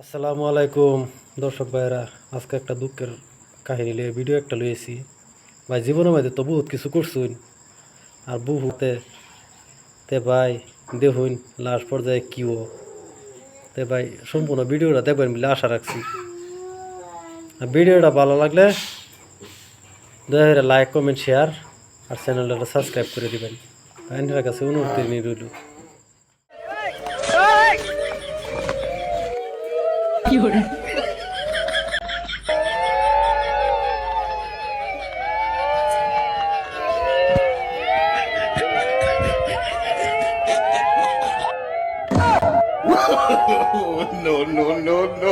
আসসালামু আলাইকুম, দর্শক ভাইরা আজকে একটা দুঃখের কাহিনী লিয়ে ভিডিও একটা লইয়েছি। ভাই, জীবনের মধ্যে তো বহুত কিছু করছুন আর বহুতে তে ভাই দেখুন লাস্ট পর্যায়ে কিও তে ভাই, সম্পূর্ণ ভিডিওটা দেখবেন বলে আশা রাখছি। ভিডিওটা ভালো লাগলে দয়া লাইক কমেন্ট শেয়ার আর চ্যানেলটা সাবস্ক্রাইব করে দিবেন। আইনের কাছে অনুরোধ নিয়ে রইল no, no, no, no.